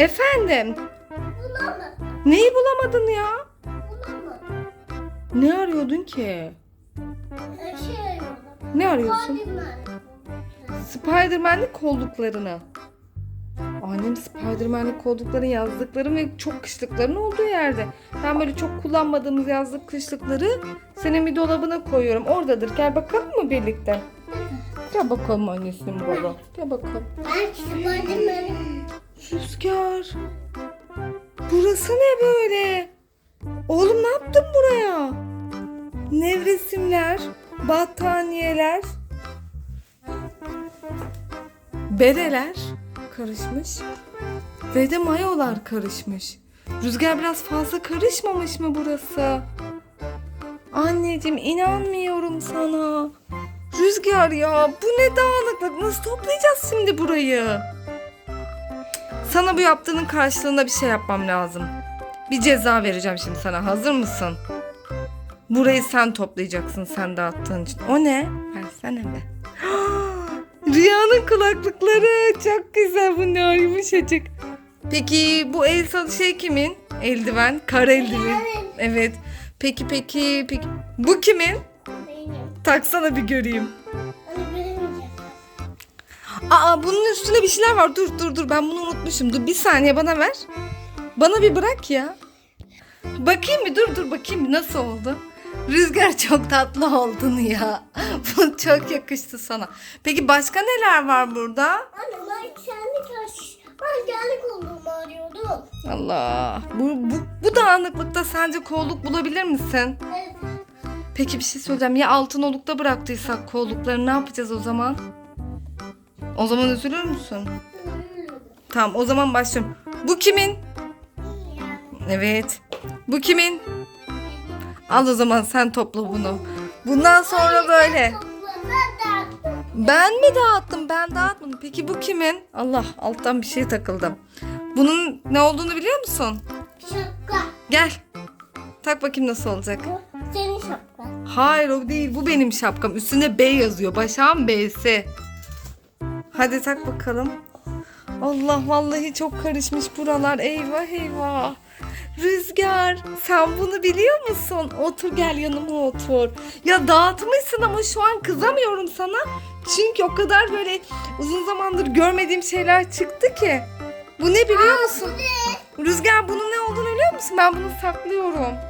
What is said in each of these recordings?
Efendim? Bulamadım. Neyi bulamadın ya? Bulamadım. Ne arıyordun ki? Şey arıyordum. Ne arıyorsun? Spiderman. Spiderman'lik kolluklarını. Annem Spiderman'lik kollukların yazdıkları ve çok kışlıkların olduğu yerde. Ben böyle çok kullanmadığımız yazlık kışlıkları senin bir dolabına koyuyorum. Oradadır. Gel bakalım mı birlikte? Gel bakalım annesinin baba. Gel bakalım. Ben Spiderman'im. Rüzgar. Burası ne böyle? Oğlum ne yaptın buraya? Nevresimler, battaniyeler, bereler karışmış ve de mayolar karışmış. Rüzgar biraz fazla karışmamış mı burası? Anneciğim inanmıyorum sana. Rüzgar ya bu ne dağınıklık nasıl toplayacağız şimdi burayı? Sana bu yaptığının karşılığında bir şey yapmam lazım. Bir ceza vereceğim şimdi sana. Hazır mısın? Burayı sen toplayacaksın sen dağıttığın için. O ne? Versene be. Rüyanın kulaklıkları. Çok güzel bunlar yumuşacık. Peki bu el şey kimin? Eldiven. Kar eldiven. Benim. Evet. Peki peki peki. Bu kimin? Benim. Taksana bir göreyim. Bilemeyeceğim. Aa bunun üstünde bir şeyler var. Dur dur dur ben bunu unutmuşum. Dur bir saniye bana ver. Bana bir bırak ya. Bakayım bir dur dur bakayım nasıl oldu? Rüzgar çok tatlı oldun ya. Bu çok yakıştı sana. Peki başka neler var burada? Anne ben kendi karşı... Ben kendi kolumu arıyordum. Allah. Bu, bu, bu dağınıklıkta sence kolluk bulabilir misin? Evet. Peki bir şey söyleyeceğim. Ya altın olukta bıraktıysak kollukları ne yapacağız o zaman? O zaman üzülür müsün? Tamam o zaman başlıyorum. Bu kimin? Evet. Bu kimin? Al o zaman sen topla bunu. Bundan sonra böyle. Ben mi dağıttım? Ben dağıtmadım. Peki bu kimin? Allah alttan bir şey takıldı. Bunun ne olduğunu biliyor musun? Şapka. Gel. Tak bakayım nasıl olacak. Senin şapkan. Hayır o değil. Bu benim şapkam. Üstünde B yazıyor. Başağım B'si. Hadi tak bakalım. Allah vallahi çok karışmış buralar. Eyvah eyvah. Rüzgar sen bunu biliyor musun? Otur gel yanıma otur. Ya dağıtmışsın ama şu an kızamıyorum sana. Çünkü o kadar böyle uzun zamandır görmediğim şeyler çıktı ki. Bu ne biliyor musun? Rüzgar bunun ne olduğunu biliyor musun? Ben bunu saklıyorum.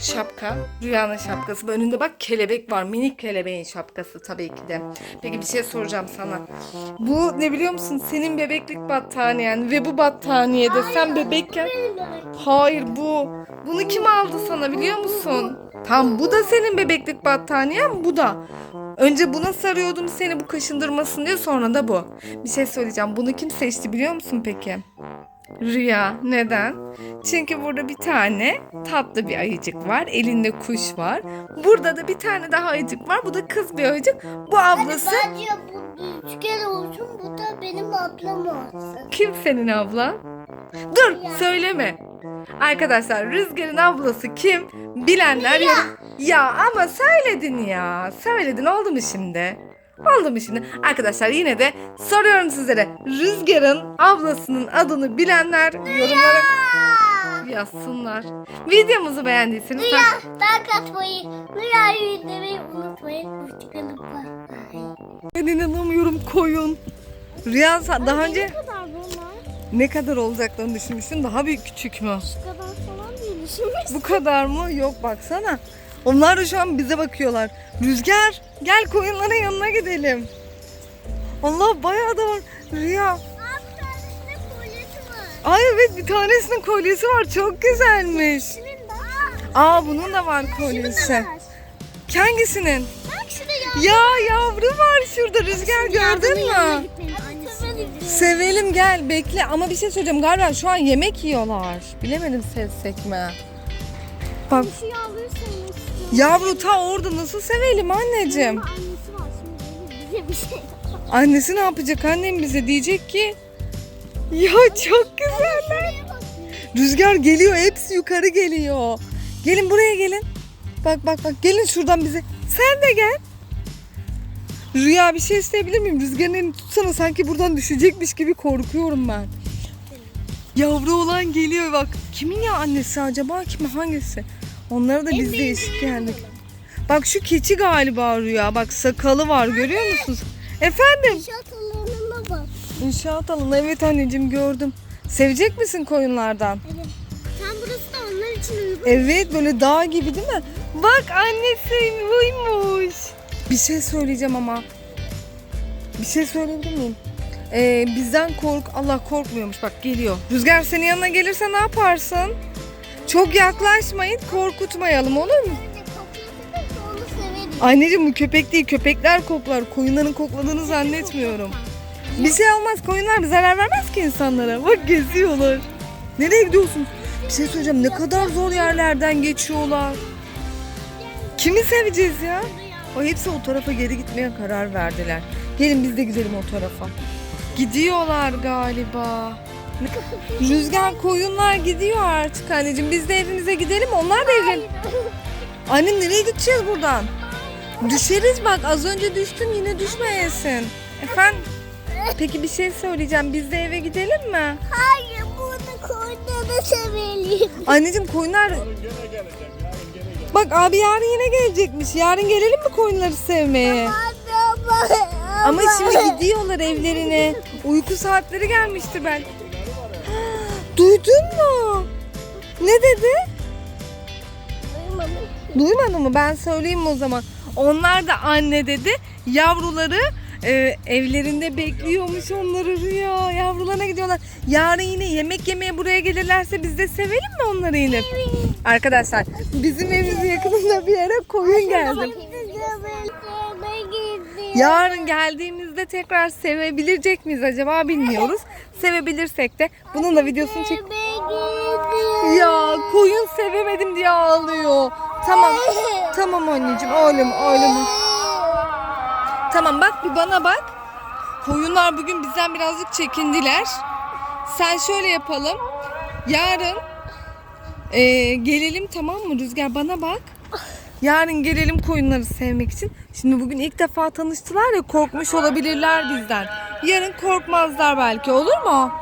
Şapka. Rüyanın şapkası. Önünde bak kelebek var. Minik kelebeğin şapkası tabii ki de. Peki bir şey soracağım sana. Bu ne biliyor musun? Senin bebeklik battaniyen ve bu battaniyede sen bebekken... Hayır bu. Bunu kim aldı sana biliyor musun? Tam bu da senin bebeklik battaniyen bu da. Önce buna sarıyordum seni bu kaşındırmasın diye sonra da bu. Bir şey söyleyeceğim. Bunu kim seçti biliyor musun peki? Rüya. Neden? Çünkü burada bir tane tatlı bir ayıcık var. Elinde kuş var. Burada da bir tane daha ayıcık var. Bu da kız bir ayıcık. Bu ablası. Bence bu üçgen olsun. Bu da benim ablam olsun. Kim senin ablan? Dur söyleme. Arkadaşlar Rüzgar'ın ablası kim? Bilenler ya. Ya ama söyledin ya. Söyledin oldu mu şimdi? Oldu mu şimdi? Arkadaşlar yine de soruyorum sizlere. Rüzgar'ın ablasının adını bilenler yorumlara yazsınlar. Videomuzu beğendiyseniz Rüya, like atmayı, rüyayı izlemeyi unutmayın. Hoşçakalın. Ben inanamıyorum koyun. Rüya daha önce Ne kadar bunlar? ne kadar olacaklarını düşünmüştün? Daha bir küçük mü? Şu kadar falan değil. Düşünmüş. Bu kadar mı? Yok baksana. Onlar da şu an bize bakıyorlar. Rüzgar gel koyunların yanına gidelim. Allah bayağı da var. Rüya. Ay evet bir tanesinin kolyesi var. Çok güzelmiş. Aa bunun da var kolyesi. Hangisinin? Bak şurada ya. Ya yavru var şurada. Rüzgar gördün mü? Sevelim gel bekle ama bir şey söyleyeceğim galiba şu an yemek yiyorlar. Bilemedim sevsek mi? Bak Şu yavruyu sevmek istiyorum. yavru ta orada nasıl sevelim anneciğim? Ama annesi var şimdi. Bize bir şey. Annesi ne yapacak annem bize diyecek ki ya çok güzeller. Rüzgar geliyor hepsi yukarı geliyor. Gelin buraya gelin. Bak bak bak gelin şuradan bize. Sen de gel. Rüya bir şey isteyebilir miyim? Rüzgarın elini tutsana sanki buradan düşecekmiş gibi korkuyorum ben. Yavru olan geliyor bak. Kimin ya annesi acaba? Kim hangisi? Onlara da biz değişik geldik. Bak şu keçi galiba Rüya. Bak sakalı var görüyor musunuz? Efendim? İnşaat alanına bak. İnşaat alanı. Evet anneciğim gördüm. Sevecek misin koyunlardan? Evet. Tam burası da onlar için uygun. Evet böyle dağ gibi değil mi? Bak annesi buymuş. Bir şey söyleyeceğim ama. Bir şey söyleyebilir miyim? Ee, bizden kork Allah korkmuyormuş bak geliyor. Rüzgar senin yanına gelirse ne yaparsın? Çok yaklaşmayın korkutmayalım olur mu? Anneciğim bu köpek değil köpekler koklar. Koyunların kokladığını zannetmiyorum. Bir şey olmaz koyunlar zarar vermez ki insanlara. Bak geziyorlar. Nereye gidiyorsun? Bir şey söyleyeceğim ne kadar zor yerlerden geçiyorlar. Kimi seveceğiz ya? O hepsi o tarafa geri gitmeye karar verdiler. Gelin biz de gidelim o tarafa. Gidiyorlar galiba. Rüzgar koyunlar gidiyor artık anneciğim. Biz de evimize gidelim onlar da evlen. Anne nereye gideceğiz buradan? Düşeriz bak az önce düştün yine düşmeyesin. Efendim? Peki bir şey söyleyeceğim. Biz de eve gidelim mi? Hayır bunu koyduğunu sevelim. Anneciğim koyunlar... Bak abi yarın yine gelecekmiş. Yarın gelelim mi koyunları sevmeye? Ama şimdi gidiyorlar evlerine. Uyku saatleri gelmiştir ben. Duydun mu? Ne dedi? Duymadın mı? Ben söyleyeyim o zaman. Onlar da anne dedi. Yavruları e, evlerinde bekliyormuş onları rüya. Yavrularına gidiyorlar. Yarın yine yemek yemeye buraya gelirlerse biz de sevelim mi onları yine? Arkadaşlar bizim evimizin yakınında bir yere koyun geldi. Yarın geldiğimizde tekrar sevebilecek miyiz acaba bilmiyoruz. Sevebilirsek de bunun da videosunu çek. Ya koyun sevemedim diye ağlıyor. Tamam. Tamam anneciğim oğlum oğlum. Tamam bak bir bana bak. Koyunlar bugün bizden birazcık çekindiler. Sen şöyle yapalım. Yarın e, gelelim tamam mı Rüzgar bana bak. Yarın gelelim koyunları sevmek için. Şimdi bugün ilk defa tanıştılar ya korkmuş olabilirler bizden. Yarın korkmazlar belki olur mu?